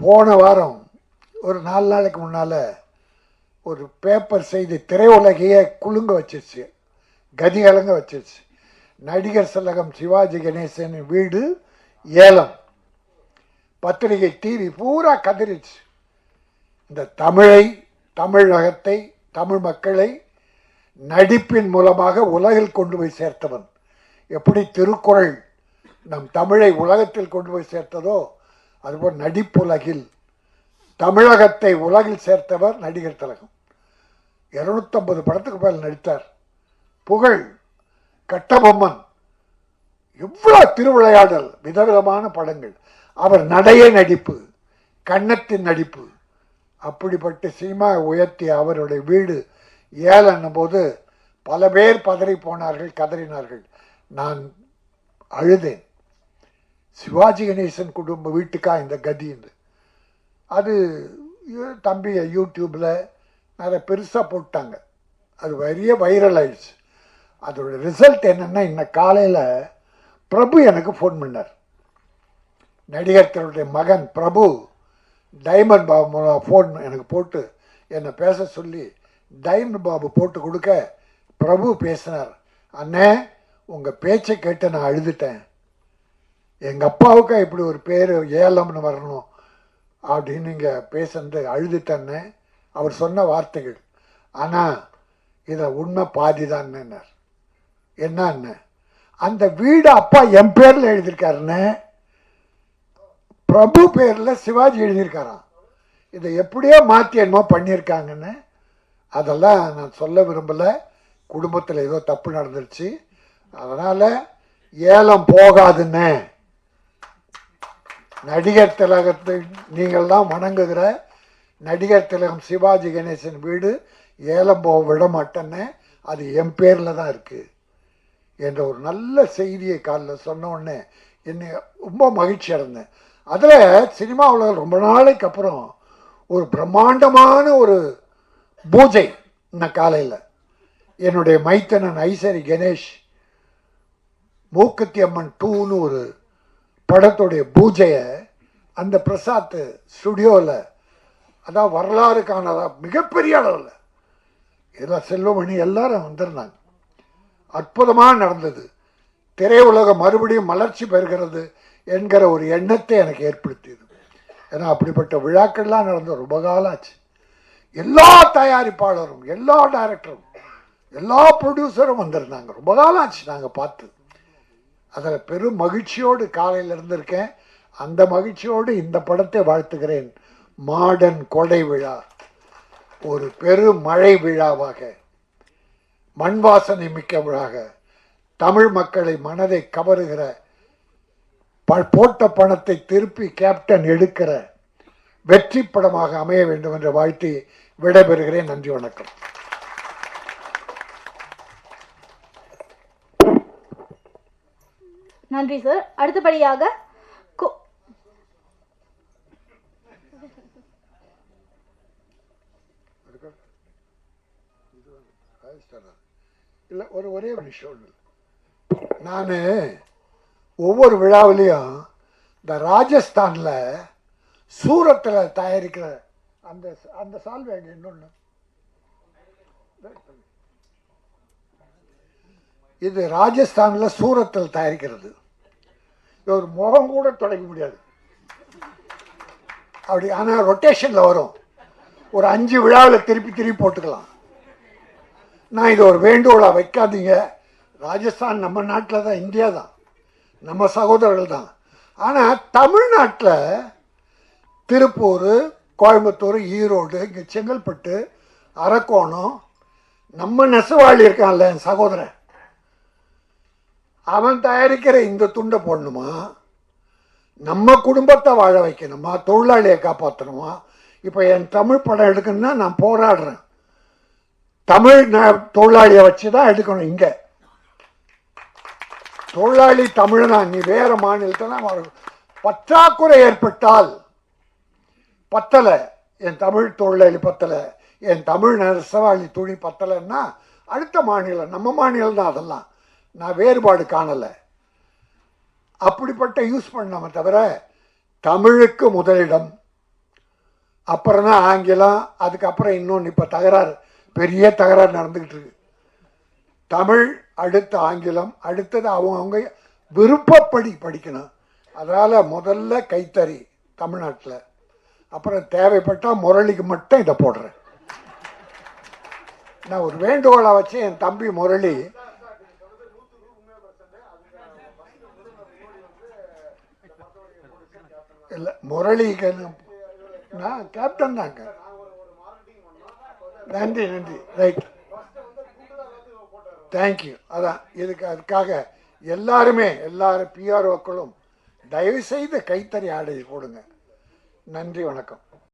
போன வாரம் ஒரு நாலு நாளைக்கு முன்னால் ஒரு பேப்பர் செய்தி திரையுலகையே குலுங்க வச்சிருச்சு. கதிகலங்க வச்சிருச்சு. நடிகர் சலகம் சிவாஜி கணேசன் வீடு ஏலம். பத்திரிகை டிவி பூரா கதறிச்சு இந்த தமிழை தமிழகத்தை தமிழ் மக்களை நடிப்பின் மூலமாக உலகில் கொண்டு போய் சேர்த்தவன். எப்படி திருக்குறள் நம் தமிழை உலகத்தில் கொண்டு போய் சேர்த்ததோ அதுபோல் நடிப்புலகில் தமிழகத்தை உலகில் சேர்த்தவர் நடிகர் திலகம். இருநூத்தம்பது படத்துக்கு மேல் நடித்தார். புகழ் கட்டபொம்மன். எவ்வளோ திருவிளையாடல் விதவிதமான படங்கள். அவர் நடைய நடிப்பு கன்னத்தின் நடிப்பு. அப்படிப்பட்ட சினிமா உயர்த்திய அவருடைய வீடு ஏலன்னும் போது பல பேர் பதறி போனார்கள் கதறினார்கள். நான் அழுதேன். சிவாஜி கணேசன் குடும்ப வீட்டுக்கா இந்த கதின்னு அது தம்பியை தம்பி யூடியூப்பில் நிறைய பெருசாக போட்டாங்க. அது பெரிய வைரல் ஆயிடுச்சு. அதோட ரிசல்ட் என்னென்னா இன்னைக்கு காலையில் பிரபு எனக்கு ஃபோன் பண்ணார். நடிகர்களுடைய மகன் பிரபு டைமண்ட் பாபு மூலம் ஃபோன் எனக்கு போட்டு என்னை பேச சொல்லி டைமண்ட் பாபு போட்டு கொடுக்க பிரபு பேசினார். அண்ணே உங்கள் பேச்சை கேட்டு நான் அழுதுட்டேன். எங்கள் அப்பாவுக்கு இப்படி ஒரு பேர் ஏலம்னு வரணும் அப்படின்னு இங்கே பேசுனது அழுதுட்டேன்னு அவர் சொன்ன வார்த்தைகள். ஆனால் இதை உண்மை பாதி தான்னுன்னார் என்னன்னு? அந்த வீடு அப்பா என் பேரில் எழுதியிருக்காருன்னு பிரபு பேரில் சிவாஜி எழுதியிருக்காராம். இதை எப்படியோ மாற்றி என்னமோ பண்ணியிருக்காங்கன்னு அதெல்லாம் நான் சொல்ல விரும்பலை. குடும்பத்தில் ஏதோ தப்பு நடந்துருச்சு. அதனால் ஏலம் போகாதுன்னு நடிகர் திலகத்தை நீங்கள் தான் வணங்குகிற நடிகர் திலகம் சிவாஜி கணேசன் வீடு ஏலம் போக விட மாட்டேன்னு. அது என் பேரில் தான் இருக்குது என்ற ஒரு நல்ல செய்தியை காலில் சொன்னோடனே என்னை ரொம்ப மகிழ்ச்சி அடைந்தேன். அதில் சினிமா உலகம் ரொம்ப நாளைக்கு அப்புறம் ஒரு பிரம்மாண்டமான ஒரு பூஜை இந்த காலையில். என்னுடைய மைத்தனன் ஐசரி கணேஷ் மூக்குத்தி அம்மன் டூன்னு ஒரு படத்துடைய பூஜையை அந்த பிரசாத் ஸ்டுடியோவில் அதான் வரலாறு காணதா மிகப்பெரிய அளவில் இதெல்லாம் செல்வமணி எல்லாரும் வந்திருந்தாங்க. அற்புதமாக நடந்தது. திரையுலகம் மறுபடியும் மலர்ச்சி பெறுகிறது என்கிற ஒரு எண்ணத்தை எனக்கு ஏற்படுத்தியது. ஏன்னா அப்படிப்பட்ட விழாக்கள்லாம் நடந்த ரொம்ப காலம் ஆச்சு. எல்லா தயாரிப்பாளரும் எல்லா டைரக்டரும் எல்லா ப்ரொடியூசரும் வந்திருந்தாங்க. ரொம்ப காலம் ஆச்சு நாங்கள் பார்த்து. அதில் பெரும் மகிழ்ச்சியோடு காலையில் இருந்திருக்கேன். அந்த மகிழ்ச்சியோடு இந்த படத்தை வாழ்த்துகிறேன். மாடன் கொடை விழா. ஒரு பெரும் மழை விழாவாக. மண் வாசனை மிக்க விழாக தமிழ் மக்களை மனதை கவருகிற ப- போட்ட பணத்தை திருப்பி கேப்டன் எடுக்கிற வெற்றி படமாக அமைய வேண்டும் என்ற வாழ்த்தி விடைபெறுகிறேன். நன்றி வணக்கம். நன்றி சார் அடுத்தபடியாக கோ- இல்லை ஒரு ஒரே ஒரு விஷயம் நான் ஒவ்வொரு விழாவிலையும் இந்த ராஜஸ்தானில் சூரத்தில் தயாரிக்கிற அந்த அந்த சால்வை இன்னொன்று இது ராஜஸ்தானில் சூரத்தில் தயாரிக்கிறது. இது ஒரு முகம் கூட தொடங்க முடியாது. அப்படி ஆனால் ரொட்டேஷனில் வரும். ஒரு அஞ்சு விழாவில் திருப்பி திருப்பி போட்டுக்கலாம். நான் இது ஒரு வேண்டுகோளாக வைக்காதீங்க. ராஜஸ்தான் நம்ம நாட்டில் தான் இந்தியா தான். நம்ம சகோதரர்கள் தான். ஆனால் தமிழ்நாட்டில் திருப்பூர் கோயம்புத்தூர் ஈரோடு இங்கே செங்கல்பட்டு அரக்கோணம் நம்ம நெசவாளி இருக்கான்ல என் சகோதரன். அவன் தயாரிக்கிற இந்த துண்டை போடணுமா? நம்ம குடும்பத்தை வாழ வைக்கணுமா? தொழிலாளியை காப்பாற்றணுமா இப்போ என் தமிழ் படம் எடுக்கணும்னா நான் போராடுறேன். தமிழ் ந- தொழிலாளியை வச்சு தான் எடுக்கணும் இங்கே. தொழிலாளி தமிழனா? நீ வேற மாநிலத்தில் வரும் பற்றாக்குறை ஏற்பட்டால் பத்தலை. என் தமிழ் தொழிலாளி பத்தலை. என் தமிழ் நெசவாளி துணி பத்தலைன்னா அடுத்த மாநிலம். நம்ம மாநிலம் தான் அதெல்லாம். நான் வேறுபாடு காணலை. அப்படிப்பட்ட யூஸ் பண்ணாம தவிர தமிழுக்கு முதலிடம். அப்புறம் தான் ஆங்கிலம் அதுக்கப்புறம் இன்னொன்று இப்போ தகராறு பெரிய தகராறு நடந்துக்கிட்டு இருக்கு. தமிழ் அடுத்த ஆங்கிலம் அடுத்தது அவங்கவுங்க விருப்பப்படி படிக்கணும். அதனால் முதல்ல கைத்தறி தமிழ்நாட்டில். அப்புறம் தேவைப்பட்டால் முரளிக்கு மட்டும் இதை போடுறேன். நான் ஒரு வேண்டுகோளை வச்சு என் தம்பி முரளி இல்லை முரளிக்கு நான் கேப்டன் தாங்க நன்றி நன்றி. ரைட் தேங்க்யூ அதான் இதுக்கு அதுக்காக எல்லாருமே எல்லாரும் பிஆர்ஓக்களும் தயவு செய்து கைத்தறி ஆடை போடுங்க. நன்றி வணக்கம்.